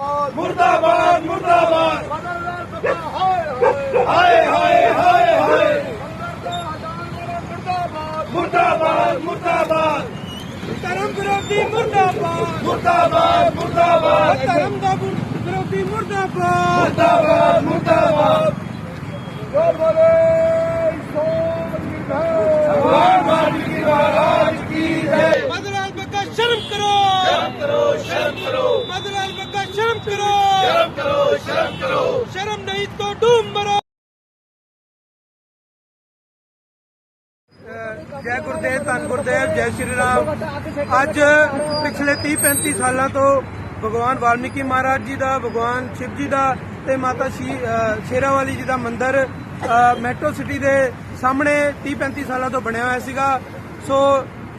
ਮੁਰਦਾਬਾਦ ਮੁਰਦਾਬਾਦ ਹਾਏ ਹਾਏ ਹਾਏ ਹਾਏ। ਮੁਰਦਾਬਾਦ ਮੁਰਦਾਬਾਦ। ਧਰਮ ਵਿਰੋਧੀ ਮੁਰਦਾਬਾਦ। ਮੁਰਦਾਬਾਦ ਮੁਰਦਾਬਾਦ। ਧਰਮ ਦਾ ਵਿਰੋਧੀ ਮੁਰਦਾਬਾਦ। ਮੁਰਦਾਬਾਦ ਮੁਰਦਾਬਾਦ ਭਗਵਾਨ ਵਾਲਮੀਕੀ ਮਹਾਰਾਜ ਕੀ ਜੈ ਮਦਲਾਲ ਬੱਗਾ ਸ਼ਰਮ ਕਰੋ ਸ਼ਰਮ ਕਰੋ ਸ਼ਰਮ ਕਰੋ। ਮਦਲਾਲ ਬੱਗਾ ਸ਼ਰਮ ਕਰੋ। ਸ਼ਰਮ ਕਰੋ ਸ਼ਰਮ ਕਰੋ। ਸ਼ਰਮ ਨਹੀਂ ਤਾਂ ਡੂਮ ਮਰੋ। ਜੈ ਗੁਰਦੇਵ ਧੰਨ ਗੁਰਦੇਵ ਜੈ ਸ਼੍ਰੀ ਰਾਮ। ਅੱਜ ਪਿਛਲੇ 30 35 ਸਾਲਾਂ ਤੋਂ ਭਗਵਾਨ ਵਾਲਮੀਕੀ ਮਹਾਰਾਜ ਜੀ ਦਾ ਭਗਵਾਨ ਸ਼ਿਵ ਜੀ ਦਾ ਤੇ ਮਾਤਾ ਸ਼ੇਰਾਵਾਲੀ ਜੀ ਦਾ ਮੰਦਿਰ ਮੈਟਰੋ ਸਿਟੀ ਦੇ ਸਾਹਮਣੇ 30 35 ਸਾਲਾਂ ਤੋਂ ਬਣਿਆ ਹੋਇਆ ਸੀਗਾ। ਸੋ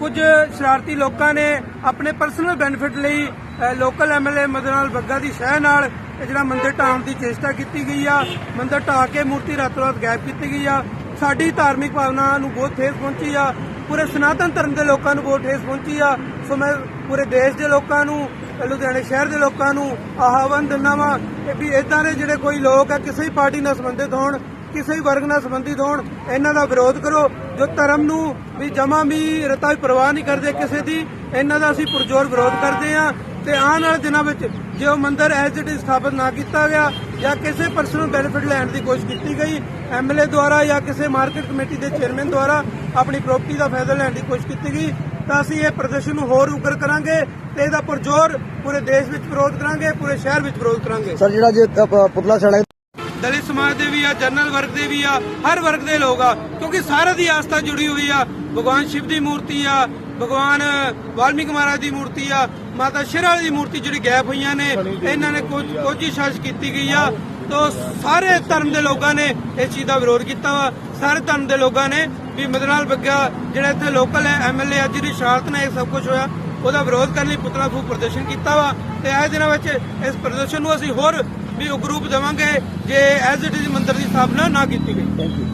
ਕੁਝ ਸ਼ਰਾਰਤੀ ਲੋਕਾਂ ਨੇ ਆਪਣੇ ਪਰਸਨਲ ਬੈਨੀਫਿਟ ਲਈ ਅ, ਲੋਕਲ ਐਮਐਲਏ ਮਦਨਾਲ ਬੱਗਾ ਦੀ ਸ਼ਹਿ ਨਾਲ ਜਿਹੜਾ ਮੰਦਿਰ ਢਾਉਣ ਦੀ ਚੇਸ਼ਟਾ ਕੀਤੀ ਗਈ ਆ। ਮੰਦਿਰ ਢਾਹ ਕੇ ਮੂਰਤੀ ਰਾਤੋਂ ਰਾਤ ਗਾਇਬ ਕੀਤੀ ਗਈ ਆ। ਸਾਡੀ ਧਾਰਮਿਕ ਭਾਵਨਾ ਨੂੰ ਬਹੁਤ ਠੇਸ ਪਹੁੰਚੀ ਆ। ਪੂਰੇ ਸਨਾਤਨ ਧਰਮ ਦੇ ਲੋਕਾਂ ਨੂੰ ਬਹੁਤ ਠੇਸ ਪਹੁੰਚੀ ਆ। ਸੋ ਮੈਂ ਪੂਰੇ ਦੇਸ਼ ਦੇ ਲੋਕਾਂ ਨੂੰ ਲੁਧਿਆਣੇ ਸ਼ਹਿਰ ਦੇ ਲੋਕਾਂ ਨੂੰ ਆਹਵਾਨ ਦਿੰਦਾ ਵਾਂ ਕਿ ਵੀ ਇਦਾਂ ਦੇ ਜਿਹੜੇ ਕੋਈ ਲੋਕ ਆ ਕਿਸੇ ਵੀ ਪਾਰਟੀ ਨਾਲ ਸੰਬੰਧਿਤ ਹੋਣ ਕਿਸੇ ਵੀ ਵਰਗ ਨਾਲ ਸੰਬੰਧਿਤ ਹੋਣ, ਇਹਨਾਂ ਦਾ ਵਿਰੋਧ ਕਰੋ। ਜੋ ਧਰਮ ਨੂੰ ਵੀ ਜਮਾ ਵੀ ਰਤਾ ਵੀ ਪਰਵਾਹ ਨਹੀਂ ਕਰਦੇ ਕਿਸੇ ਦੀ, ਇਹਨਾਂ ਦਾ ਅਸੀਂ ਪੁਰਜੋਰ ਵਿਰੋਧ ਕਰਦੇ ਆ ਤੇ ਆਉਣ ਵਾਲੇ ਦਿਨਾਂ ਵਿੱਚ ਜੇ ਉਹ ਮੰਦਿਰ ਐਜ਼ ਇਟ ਇਜ਼ ਸਥਾਪਿਤ ਨਾ ਕੀਤਾ ਗਿਆ ਜਾਂ ਕਿਸੇ ਪਰਸਨਲ ਬੈਨੀਫਿਟ ਲੈਣ ਦੀ ਕੋਸ਼ਿਸ਼ ਕੀਤੀ ਗਈ ਐਮਐਲਏ ਦੁਆਰਾ ਜਾਂ ਕਿਸੇ ਮਾਰਕੀਟ ਕਮੇਟੀ ਦੇ ਚੇਅਰਮੈਨ ਦੁਆਰਾ ਆਪਣੀ ਪ੍ਰਾਪਰਟੀ ਦਾ ਫਾਇਦਾ ਲੈਣ ਦੀ ਕੋਸ਼ਿਸ਼ ਕੀਤੀ ਗਈ, ਤਾਂ ਅਸੀਂ ਇਹ ਪ੍ਰਦਰਸ਼ਨ ਨੂੰ ਹੋਰ ਉਗਰ ਕਰਾਂਗੇ ਤੇ ਇਹਦਾ ਪੁਰਜੋਰ ਪੂਰੇ ਦੇਸ਼ ਵਿੱਚ ਵਿਰੋਧ ਕਰਾਂਗੇ, ਪੂਰੇ ਸ਼ਹਿਰ ਵਿੱਚ ਵਿਰੋਧ ਕਰਾਂਗੇ। ਸਰ, ਜਿਹੜਾ ਜੇ ਪੁਤਲਾ ਸੜਾ ਦਲਿਤ ਸਮਾਜ ਦੇ ਵੀ ਆ, ਜਨਰਲ ਵਰਗ ਦੇ ਵੀ ਆ, ਹਰ ਵਰਗ ਦੇ ਲੋਕ ਆ, ਕਿਉਂਕਿ ਸਾਰਿਆਂ ਦੀ ਆਸਥਾ ਜੁੜੀ ਹੋਈ ਆ। ਭਗਵਾਨ ਸ਼ਿਵ ਦੀ ਮੂਰਤੀ ਆ, ਭਗਵਾਨ, ਵਾਲਮੀਕ ਮਹਾਰਾਜ ਦੀ ਮੂਰਤੀ ਆ, ਮਾਤਾ ਸ਼ਿਰਾਲੀ ਦੀ ਮੂਰਤੀ ਜਿਹੜੀ ਗੈਪ ਹੋਈਆਂ ਨੇ, ਇਹਨਾਂ ਨੇ ਕੁਝ, ਕੋਝੀ ਕੀਤੀ ਗਈ ਆ। ਤੋ ਸਾਰੇ ਧਰਮ ਦੇ ਲੋਕਾਂ ਨੇ ਇਸ ਚੀਜ਼ ਦਾ ਵਿਰੋਧ ਕੀਤਾ ਵਾ। ਸਾਰੇ ਧਰਮ ਦੇ ਲੋਕਾਂ ਨੇ ਵੀ ਮਦਨਾਲ ਬੱਗਾ ਜਿਹੜਾ ਇੱਥੇ ਲੋਕਲ ਹੈ ਐਮਐਲਏ ਅੱਜ ਦੀ ਸ਼ਹਾਦਤ ਨਾਲ ਇਹ ਸਭ ਕੁਝ ਹੋਇਆ, ਉਹਦਾ ਵਿਰੋਧ ਕਰਨ ਲਈ ਪੁਤਲਾ ਫੂਕ ਪ੍ਰਦਰਸ਼ਨ ਕੀਤਾ ਵਾ। ਤੇ ਇਹ ਦਿਨਾਂ ਵਿੱਚ ਇਸ ਪ੍ਰਦਰਸ਼ਨ ਨੂੰ ਅਸੀਂ ਹੋਰ ਵੀ ਉਗਰੂਪ ਦੇਵਾਂਗੇ ਜੇ ਐਜ਼ ਇਟ ਇਜ਼ ਮੰਦਿਰ ਦੀ ਸਥਾਪਨਾ ਨਾ ਕੀਤੀ ਗਈ। Thank you